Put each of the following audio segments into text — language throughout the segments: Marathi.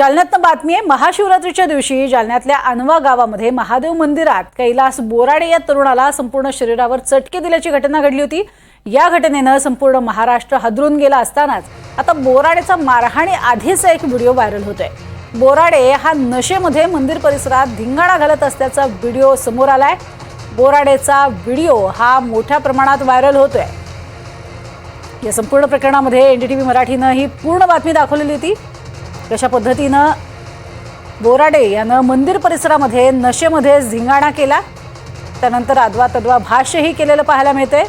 जालन्यातनं बातमी आहे महाशिवरात्रीच्या दिवशी जालन्यातल्या अनवा गावामध्ये महादेव मंदिरात कैलास बोराडे या तरुणाला संपूर्ण शरीरावर चटके दिल्याची घटना घडली होती. या घटनेनं संपूर्ण महाराष्ट्र हादरून गेला असतानाच आता बोराडेचा मारहाणी आधीचा एक व्हिडिओ व्हायरल होतोय. बोराडे हा नशेमध्ये मंदिर परिसरात धिंगाणा घालत असल्याचा व्हिडिओ समोर आलाय. बोराडेचा व्हिडिओ हा मोठ्या प्रमाणात व्हायरल होतोय. या संपूर्ण प्रकरणामध्ये एनडीटीव्ही मराठीनं ही पूर्ण बातमी दाखवलेली होती. कशा पद्धतीनं बोराडे यानं मंदिर परिसरामध्ये नशेमध्ये झिंगाणा केला. त्यानंतर अद्वा तद्वा भाष्यही केलेलं पाहायला मिळते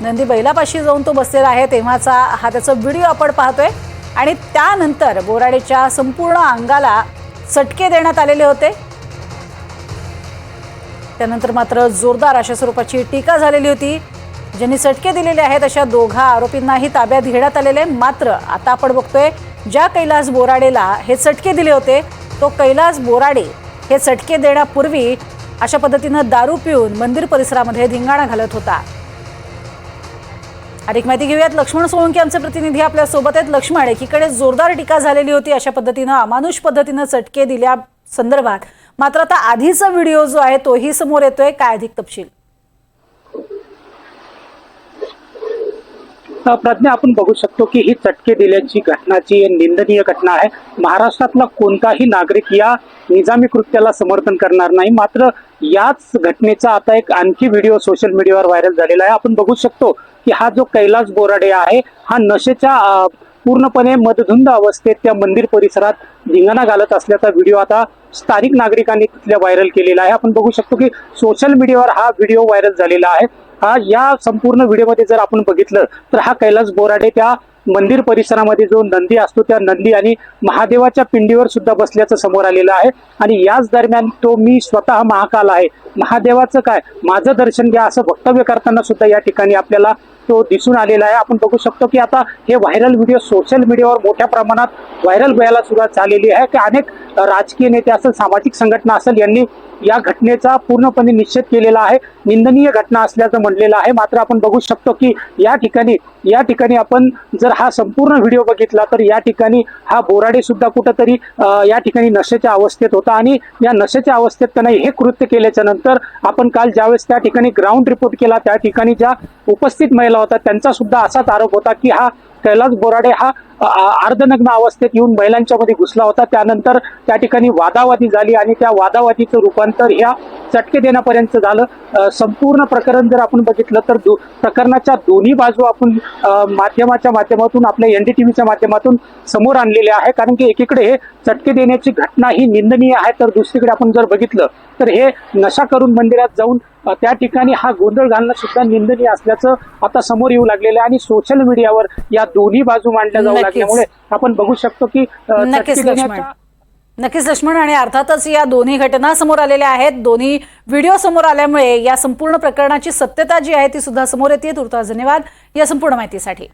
नंदी बैलापाशी जाऊन तो बसलेला आहे तेव्हाचा हा त्याचा व्हिडिओ आपण पाहतोय. आणि त्यानंतर बोराडेच्या संपूर्ण अंगाला चटके देण्यात आलेले होते. त्यानंतर मात्र जोरदार अशा स्वरूपाची टीका झालेली होती. ज्यांनी चटके दिलेले आहेत अशा दोघा आरोपींनाही ताब्यात घेण्यात आलेले मात्र आता आपण बघतोय ज्या कैलास बोराडेला हे चटके दिले होते तो कैलास बोराडे हे चटके देण्यापूर्वी अशा पद्धतीनं दारू पिऊन मंदिर परिसरामध्ये धिंगाणा घालत होता. अधिक माहिती घेऊयात लक्ष्मण सोळंकी आमचे प्रतिनिधी आपल्यासोबत आहेत. लक्ष्मण एकीकडे जोरदार टीका झालेली होती अशा पद्धतीनं अमानुष पद्धतीनं चटके दिल्या संदर्भात. मात्र आता आधीचा व्हिडिओ जो आहे तोही समोर येतोय. काय अधिक तपशील? प्रज्ञा आपण बघू शकतो की ही चटके दिल्याची घटनाची निंदनीय घटना आहे. महाराष्ट्रातला कोणताही नागरिक या निजामी कृत्याला समर्थन करणार नाही. मात्र याच घटनेचा आता एक आणखी व्हिडिओ सोशल मीडियावर व्हायरल झालेला आहे. आपण बघू शकतो की हा जो कैलास बोराडे आहे हा नशेच्या पूर्णपणे मदधुंद अवस्थेत त्या मंदिर परिसरात धिंगाणा घालत असल्याचा व्हिडिओ आता स्थानिक नागरिकांनी तिथल्या व्हायरल केलेला आहे. आपण बघू शकतो की सोशल मीडियावर हा व्हिडिओ व्हायरल झालेला आहे. हा या संपूर्ण व्हिडिओमध्ये जर आपण बघितलं तर हा कैलास बोराडे त्या मंदिर परिसरामध्ये जो नंदी असतो त्या नंदी आणि महादेवाच्या पिंडीवर सुद्धा बसल्याचं समोर आलेलं आहे. आणि याच दरम्यान तो मी स्वतः महाकाल आहे. महादेवाचं काय? माझं दर्शन घ्या असं वक्तव्य करताना सुद्धा या ठिकाणी आपल्याला तो दिसून आलेला आहे. आपण बघू शकतो की आता हे व्हायरल व्हिडिओ सोशल मीडियावर मोठ्या प्रमाणात व्हायरल व्हायला सुरुवात झालेली आहे. की अनेक राजकीय नेते असेल सामाजिक संघटना असेल यांनी या घटनेचा पूर्णपणे निषेध केलेला आहे. निंदनीय घटना असल्याचं म्हणलेलं आहे. मात्र आपण बघू शकतो की या ठिकाणी या ठिकाणी आपण जर हा संपूर्ण व्हिडिओ बघितला तर या ठिकाणी हा बोराडे सुद्धा कुठंतरी या ठिकाणी नशेच्या अवस्थेत होता. आणि या नशेच्या अवस्थेत त्यांना हे कृत्य केल्याच्यानंतर आपण काल ज्यावेळेस त्या ठिकाणी ग्राउंड रिपोर्ट केला त्या ठिकाणी ज्या उपस्थित महिला होत्या त्यांचा सुद्धा असाच आरोप होता की हा कैलास बोराडे हा अर्धनग्न अवस्थेत येऊन महिलांच्या मध्ये घुसला होता. त्यानंतर त्या ठिकाणी वादावादी झाली आणि त्या वादावादीचं रूपांतर ह्या चटके देण्यापर्यंत झालं. संपूर्ण प्रकरण जर आपण बघितलं तर दो- प्रकरणाच्या दोन्ही बाजू आपण माध्यमाच्या माध्यमातून आपल्या एनडीटीव्हीच्या माध्यमातून समोर आणलेले आहे. कारण की एकीकडे हे चटके देण्याची घटना ही निंदनीय आहे तर दुसरीकडे आपण जर बघितलं तर हे नशा करून मंदिरात जाऊन त्या ठिकाणी हा गोंधळ घालणं सुद्धा निंदनीय असल्याचं आता समोर येऊ लागलेलं आहे. आणि सोशल मीडियावर या दोन्ही बाजू मांडल्या जाऊ. लागल्यामुळे आपण बघू शकतो की नक्कीच, लक्ष्मण. देण्याच्या नक्कीच लक्ष्मण. आणि अर्थातच या दोन्ही घटना समोर आलेल्या आहेत. दोन्ही व्हिडिओ समोर आल्यामुळे या संपूर्ण प्रकरणाची सत्यता जी आहे ती सुद्धा समोर येते. तुर्तास धन्यवाद या संपूर्ण माहितीसाठी.